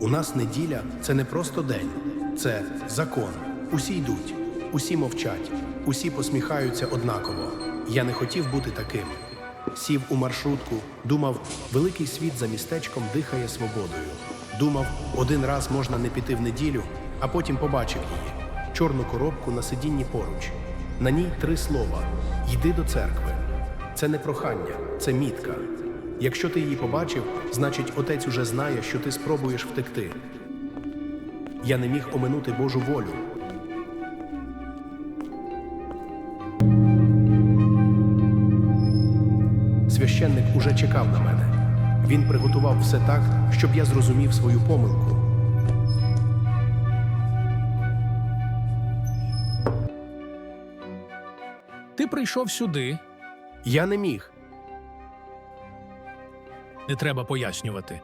У нас неділя це не просто день, це закон. Усі йдуть, усі мовчать, усі посміхаються однаково. Я не хотів бути таким. Сів у маршрутку, думав, великий світ за містечком дихає свободою. Думав, один раз можна не піти в неділю, а потім побачив її чорну коробку на сидінні поруч. На ній три слова: Йди до церкви. Це не прохання, це мітка. Якщо ти її побачив, значить отець уже знає, що ти спробуєш втекти. Я не міг оминути Божу волю. Священник уже чекав на мене. Він приготував все так, щоб я зрозумів свою помилку. Ти прийшов сюди, Я не міг. Не треба пояснювати.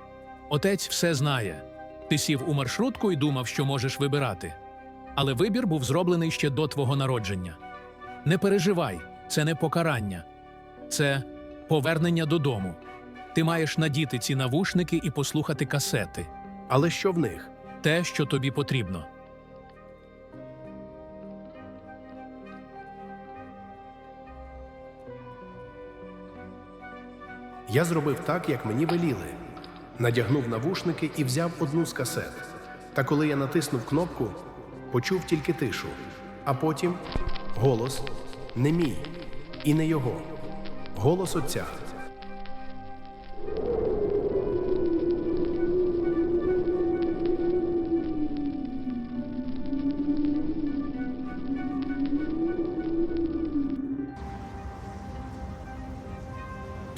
Отець все знає. Ти сів у маршрутку і думав, що можеш вибирати. Але вибір був зроблений ще до твого народження. Не переживай, це не покарання, це повернення додому. Ти маєш надіти ці навушники і послухати касети, Але що в них? те, що тобі потрібно. Я зробив так, як мені веліли. Надягнув навушники і взяв одну з касет. Та коли я натиснув кнопку, почув тільки тишу, а потім голос не мій і не його. Голос отця.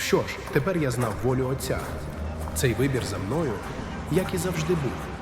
Що ж, тепер я знав волю отця. Цей вибір за мною, як і завжди був.